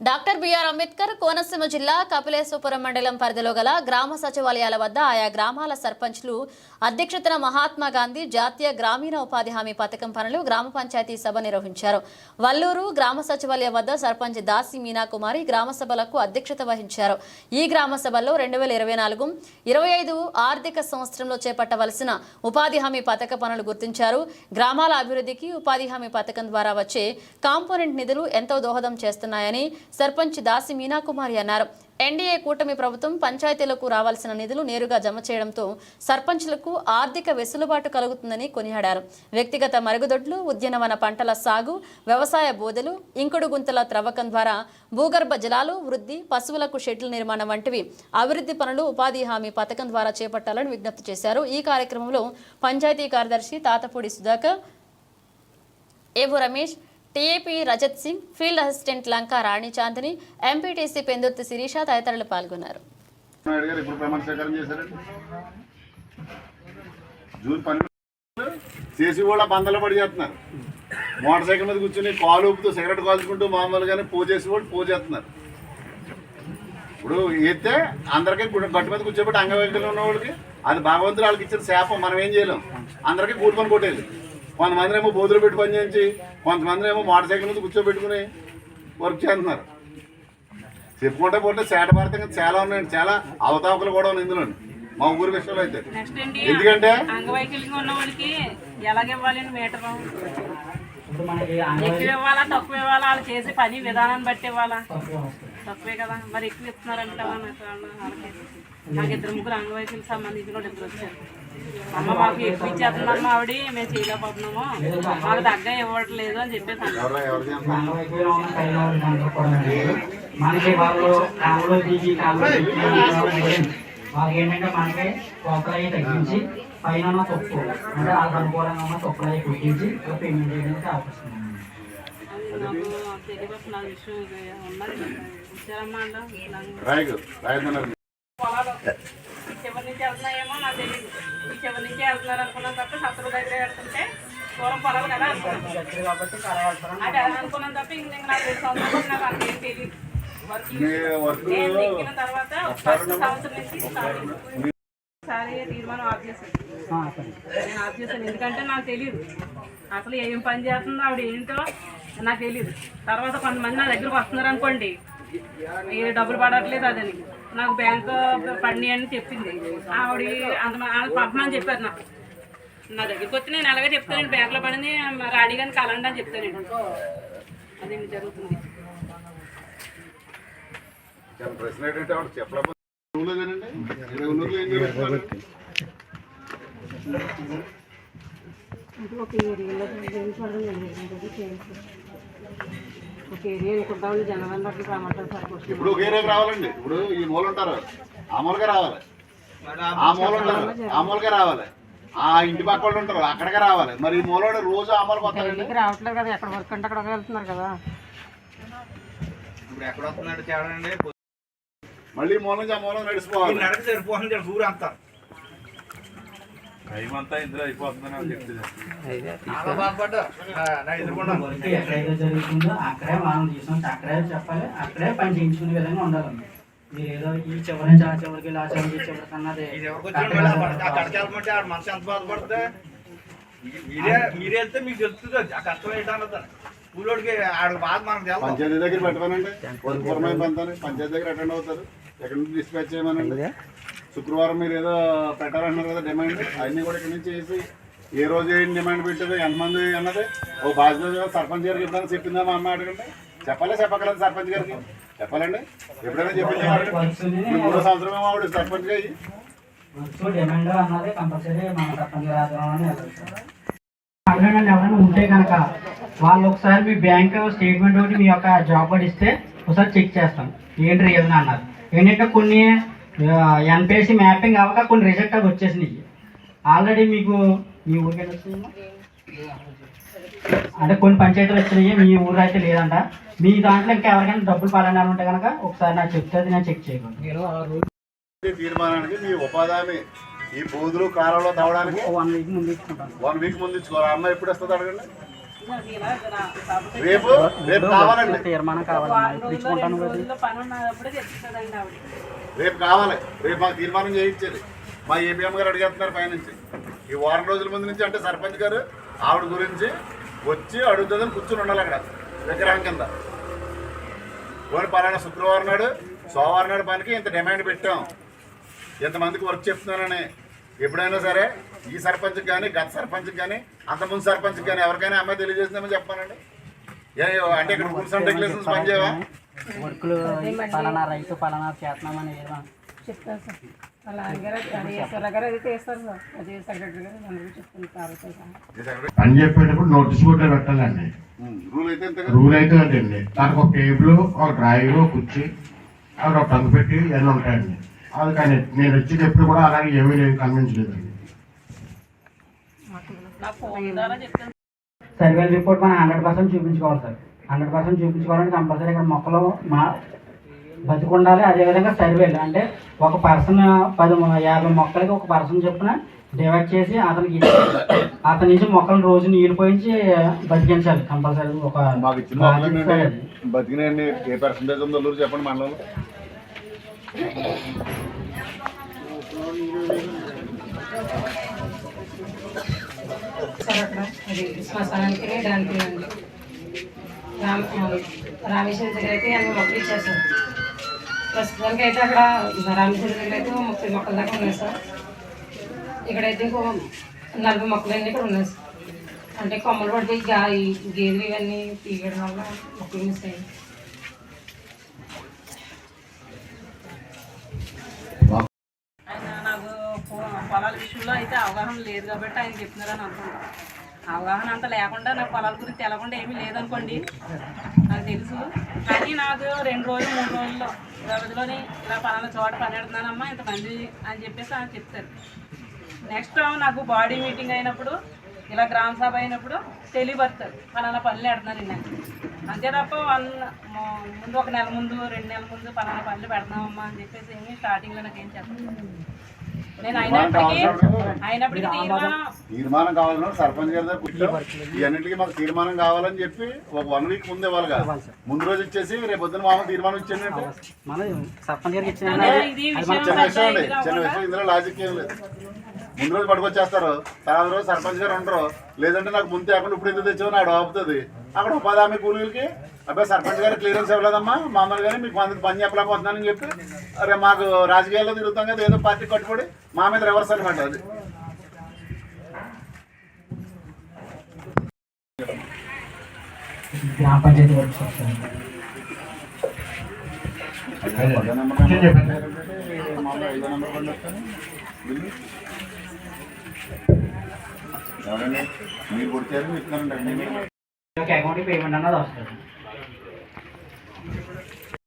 Doctor BR Ambedkar Konaseema జిల్లా కపిలేశ్వరం మండలం పరిధిలో గల గ్రామ సచివాలయాల వద్ద ఆయా గ్రామాల సర్పంచ్లు అధ్యక్షతన మహాత్మా గాంధీ జాతీయ గ్రామీణ ఉపాధి హామీ పథకం పనులు గ్రామ పంచాయతీ సభ నిర్వహించారు. వల్లూరు గ్రామ సచివాలయం వద్ద సర్పంచ్ దాసి మీనాకుమారి గ్రామ సభలకు అధ్యక్షత వహించారు. ఈ గ్రామ సభల్లో రెండు వేల ఇరవై నాలుగు ఇరవై ఐదు ఆర్థిక సంవత్సరంలో చేపట్టవలసిన ఉపాధి హామీ పథక పనులు గుర్తించారు. గ్రామాల అభివృద్ధికి ఉపాధి హామీ పథకం ద్వారా వచ్చే కాంపోనెంట్ నిధులు ఎంతో దోహదం చేస్తున్నాయని సర్పంచ్ దాసి మీనాకుమారి అన్నారు. ఎన్డీఏ కూటమి ప్రభుత్వం పంచాయతీలకు రావాల్సిన నిధులు నేరుగా జమ చేయడంతో సర్పంచ్లకు ఆర్థిక వెసులుబాటు కలుగుతుందని కొనియాడారు. వ్యక్తిగత మరుగుదొడ్లు ఉద్యానవన పంటల సాగు వ్యవసాయ బోధలు ఇంకుడు గుంతల త్రవ్వకం ద్వారా భూగర్భ జలాలు వృద్ధి పశువులకు షెడ్ల నిర్మాణం వంటివి అభివృద్ధి పనులు ఉపాధి హామీ పథకం ద్వారా చేపట్టాలని విజ్ఞప్తి చేశారు. ఈ కార్యక్రమంలో పంచాయతీ కార్యదర్శి Tatapudi Sudhakar AO Ramesh TAP Rajat Singh field assistant Lanka Rani Chandini MPTC Pendurthi Sirisha తదితరులు పాల్గొన్నారు. జూన్ పన్నెండు చేసి కూడా బందలు పడి చేస్తున్నారు. మోటార్ సైకిల్ మీద కూర్చొని కాలు ఊపుతూ సిగరెట్ కాల్చుకుంటూ మామూలుగానే పో చేసి కూడా పో చేస్తున్నారు. ఇప్పుడు ఎత్తే అందరికీ గట్టు మీద కూర్చోబెట్టి అంగవైకల్యం ఉన్న వాళ్ళకి అది భగవంతుడు వాళ్ళకి ఇచ్చిన శాపం మనం ఏం చేయలేం. అందరికీ కూడుకొని పని కొట్టేది. కొంతమంది ఏమో బోధులు పెట్టి పని చేయించి కొంతమంది ఏమో మోటార్ సైకిల్ మీద కూర్చోబెట్టుకుని వర్క్ చేస్తున్నారు. చెప్పుకుంటే పోతే సేట భారతంగా చాలా ఉన్నాయండి చాలా అవతావకులు కూడా ఉన్నాయి ఇందులో మా ఊరి విషయంలో అయితే. ఎందుకంటే అంగవైకల్యంగా ఉన్న వాళ్ళకి ఎలాగివ్వాలండి మీటర్? ఇప్పుడు మనకి ఎక్కువ ఇవ్వాలా తక్కువ ఇవ్వాలా? వాళ్ళు చేసే పని విధానాన్ని బట్టి ఇవ్వాలా? తక్కువే కదా. మరి ఎక్కువ ఇస్తున్నారంట నాకు వాళ్ళకి. నాకు ఇద్దరు ముగ్గురు అంగవైకల్యం సంబంధించిన వాళ్ళు ఇద్దరు వచ్చారు. అమ్మ మాకు ఎక్కువ ఆవిడ? మేము చేయలేకపోతున్నాము. మాకు తగ్గ ఇవ్వట్లేదు అని చెప్పేసి మనకి వాళ్ళు దిగి వాళ్ళకి ఏంటంటే మనకి కోపలయ్యి తగ్గించి పైన ఉన్న తప్పు అంటే వాళ్ళకి అనుకూలంగా ఉన్న తప్పులయ్యి కుట్టించి పేమెంట్ చేయడానికి అవకాశం ఉన్నది. చివరి నుంచి వెళ్తున్నాయేమో నాకు తెలియదు ఈ చివరి నుంచి వెళ్తున్నారు అనుకున్నాను తప్ప సత్తుల దగ్గర వెళ్తుంటే దూరం పొలాలు కదా. అది అది అనుకున్నాను తప్ప ఇంక నేను నాకు రెండు సంవత్సరాలు నాకు అంతేం తెలియదు నేను ఎక్కిన తర్వాత ఫస్ట్ సంవత్సరం నుంచి స్టార్ట్ సారీ తీర్మానం ఆఫ్ చేశాను. నేను ఆఫ్ చేశాను. ఎందుకంటే నాకు తెలియదు అసలు ఏం పని చేస్తుందో ఆవిడ ఏంటో నాకు తెలియదు తర్వాత కొంతమంది నా దగ్గరకు వస్తున్నారు అనుకోండి. ఏ డబ్బులు పడట్లేదు అదని. నాకు బ్యాంక్ పడినాయి అని చెప్పింది. ఆవిడ అంత ఆవిడ పంపమని చెప్పారు నాకు. నా దగ్గరికి వచ్చి నేను ఎలాగో చెప్తాను బ్యాంక్లో పడింది రాణి గారిని కలండి అని చెప్తాను అది జరుగుతుంది? ప్రశ్న ఏంటంటే ఆవిడ ఒక ఏరియాలో ఒక ఏరియా అనుకుంటామని జనవరి అట్లా రామంటారు సార్ ఇప్పుడు ఒకే రేపు రావాలండి. ఇప్పుడు ఈ మూల ఉంటారు. ఆ మూలగా రావాలి. ఆ మూల ఉంటారు. ఆ మూలగా రావాలి. ఆ ఇంటి పక్క వాళ్ళు ఉంటారు. అక్కడికే రావాలి. మరి ఈ మూల రోజు ఆ మూలకు వస్తారండి? రావట్లేదు కదా. ఎక్కడ వర్క్ అంటే అక్కడ వెళ్తున్నారు కదా. ఇప్పుడు ఎక్కడ వస్తున్నాడు మళ్ళీ మూల నుంచి ఆ మూలం నడిచిపోవాలి. నడక సరిపోతుంది ఊరు ఎక్కడైతే జరుగుతుందో అక్కడే మనం తీసుకుంటే అక్కడే చెప్పాలి. అక్కడే పని చేయించుకునే విధంగా ఉండాలండి మీరు ఏదో ఈ చివరి ఆ చివరికి ఆ చివరికి ఈ చివరికి అన్నది మనసు ఎంత బాధపడుతుంది మీరే మీరే వెళ్తే మీకు తెలుస్తుంది. ఆ కష్టం ఏంటన్నది ఊళ్ళోడికి ఆడ బాధ మనకు తెలదు. పంచాయతీ దగ్గర పెట్టమనండి. పంచాయతీ దగ్గర అటెండ్ అవుతారు. ఎక్కడి నుంచి డిస్పాచ్ చేయమనండి. శుక్రవారం మీరు ఏదో పెట్టాలంటున్నారు కదా డిమాండ్ అన్నీ కూడా ఇక్కడ నుంచి చేసి ఏ రోజు ఏం డిమాండ్ పెట్టేది ఎంతమంది అన్నది ఓ బాధ్యత సర్పంచ్ గారికి ఎప్పుడైనా చెప్పిందా మా అమ్మ అడగండి? చెప్పాలి చెప్పగలదు సర్పంచ్ గారికి? చెప్పాలండి. ఎప్పుడైనా చెప్పింది ఇప్పుడు మూడో సంవత్సరం ఏమో ఆవిడ సర్పంచ్ గారి అయ్యి కంపల్సరీ ఎవరైనా ఉంటే కనుక వాళ్ళు ఒకసారి మీ బ్యాంక్ స్టేట్మెంట్ ఒకటి మీ యొక్క జాబ్ పడిస్తే ఇస్తే ఒకసారి చెక్ చేస్తాం. ఏంటి రీజన్ అన్నారు ఏంటంటే కొన్ని ఎన్పిఎస్సి మ్యాపింగ్ అవ్వక కొన్ని రిజెక్ట్ అవి వచ్చేసినాయి. ఆల్రెడీ మీకు మీ ఊరికి వచ్చిందా? అంటే కొన్ని పంచాయతీలు వచ్చినాయి మీ ఊరు అయితే లేదంట. మీ దాంట్లో ఇంకా ఎవరికైనా డబ్బులు పడాలని ఉంటే కనుక ఒకసారి నాకు చెప్తే అది నేను చెక్ చేయగలను. తీర్మానానికి మీ ఉపాధి ఈ బూదులు కాలంలో తవ్వడానికి వన్ వీక్ ముందు వన్ వీక్ ముందు ఇచ్చుకోవాలి ఆ అమ్మాయి ఎప్పుడు వస్తుంది అడగండి. రేపు రేపు కావాలండి. తీర్మానం కావాలి రేపు కావాలి. రేపు మాకు తీర్మానం చేయించేది. మా ఏపీఎం గారు అడిగేస్తున్నారు పైనుంచి. ఈ వారం రోజుల ముందు నుంచి అంటే సర్పంచ్ గారు ఆవిడ గురించి వచ్చి అడుగుతుందని కూర్చుని ఉండాలి అక్కడ విగ్రహం కింద. పోనీ పలానా శుక్రవారం నాడు సోమవారం నాడు పనికి ఇంత డిమాండ్ పెట్టాం. ఇంతమందికి వర్క్ చెప్తున్నానని. ఎప్పుడైనా సరే ఈ సర్పంచ్కి కానీ గత సర్పంచ్కి కానీ అంతకుముందు సర్పంచ్కి కానీ ఎవరికైనా అమ్మాయి తెలియజేసిందేమో చెప్పానండి అంటే ఇక్కడ రూల్స్ అండ్ రెగ్యులేషన్స్ పనిచేయవా? వర్కులు పలానా రైతు పలానా చేస్తున్నామని ఏదో చెప్తారు సార్. వాళ్ళ గారు ఈశ్వర గారు అది చేస్తారు సార్. అది సెక్రటరీ గారు అందరూ చెప్తుంటారు సార్. అని చెప్పేటప్పుడు నోటీస్ బోర్డులో పెట్టాలండి. రూల్ అయితే ఇంత రూల్ అయితే అదండి. దానికి ఒక టేబుల్ ఒక డ్రాయింగ్ ఒక కుర్చీ అక్కడ ఒక టంగు పెట్టి ఇవన్నీ ఉంటాయండి. అది కానీ నేను వచ్చేటప్పుడు కూడా అలాగే ఏమీ లేదు కనిపించలేదండి నా ఫోన్ ద్వారా చెప్తాను సర్వే రిపోర్ట్ మనం హండ్రెడ్ పర్సెంట్ చూపించుకోవాలి సార్. హండ్రెడ్ పర్సెంట్ చూపించుకోవాలంటే కంపల్సరీ ఇక్కడ మొక్కలు మా బతికుండాలి. అదేవిధంగా సర్వేలు. అంటే ఒక పర్సన్ పది యాభై మొక్కలకి ఒక పర్సన్ చొప్పున డివైడ్ చేసి అతనికి అతని నుంచి మొక్కలు రోజు నీళ్ళు పోయించి బతికించాలి కంపల్సరీ ఒక ఏ పర్సంటేజ్ ఉందో ఊరు చెప్పండి మండలంలో సార్ అక్కడ అది శ్మశానానికి దానికి రామ రామేశ్వరం దగ్గర అయితే అన్ని మొక్కలు ఇచ్చారు సార్ ప్రస్తుతానికి అయితే అక్కడ రామేశ్వరం దగ్గర అయితే ముప్పై మొక్కల దాకా ఉన్నాయి సార్. ఇక్కడైతే ఇంకో నలభై మొక్కలు అన్నీ ఇక్కడ ఉన్నాయి సార్. అంటే కొమ్మలు పడిపోయి గా గేదెలు ఇవన్నీ తీయడం వల్ల మొక్కలు మిస్ అయ్యాయి ఆయన నాకు పొ- పొలాల విషయంలో అయితే అవగాహన లేదు కాబట్టి ఆయన చెప్తున్నారని అనుకుంటాను అవగాహన అంత లేకుండా నాకు పొలాల గురించి తెలకుండా ఏమీ లేదనుకోండి నాకు తెలుసు. కానీ నాకు రెండు రోజులు మూడు రోజుల్లో వ్యవధిలోని ఇలా పలానా చోట పని ఇంతమంది అని చెప్పేసి ఆయన చెప్తారు. నెక్స్ట్ నాకు బాడీ మీటింగ్ అయినప్పుడు ఇలా గ్రామ సభ అయినప్పుడు తెలియబడతారు పలానా పనులు పెడుతున్నారు నేను అంతే తప్ప వన్ ముందు ఒక నెల ముందు రెండు నెలల ముందు పలానా పనులు పెడదామమ్మా అని చెప్పేసి ఏమి స్టార్టింగ్లో నాకు ఏం చెప్పలేదు నేను అయినప్పటికీ అయినప్పటికీ తీర్మానం తీర్మానం కావాలన్నా సర్పంచ్ గారి దగ్గర కూర్చో. ఇవన్నిటికీ మాకు తీర్మానం కావాలని చెప్పి ఒక వన్ వీక్ ముందే వాళ్ళగా ముందు రోజు ఇచ్చేసి రేపు పొద్దున మామ తీర్మానం ఇచ్చిన ఇది అది విషయం చిన్న విషయం అండి. చిన్న విషయం ఇందులో లాజిక్ ఏం లేదు. ముందు రోజు పట్టుకొచ్చేస్తారు. తర్వాత రోజు సర్పంచ్ గారు ఉండరు లేదంటే నాకు ముందు తేకుండా ఇప్పుడు ఎందుకు తెచ్చావు? నాడు ఆపుతుంది అక్కడ ఉపాధి హామీ కూలీలకి అబ్బాయి సర్పంచ్ గారు క్లియరెన్స్ ఇవ్వలేదమ్మా. మామూలుగానే మీకు మందికి పని చెప్పలేకపోతున్నానని చెప్పి అరే మాకు రాజకీయాల్లో తిరుగుతాం కదా ఏదో పార్టీ కట్టుబడి మా మీద రివర్స్ అనమాట అది. గ్రామ పంచాయతీ ఎవరండి? మీరు ఇస్తున్నారండి అకౌంట్ పేమెంట్ అన్నది వస్తుంది.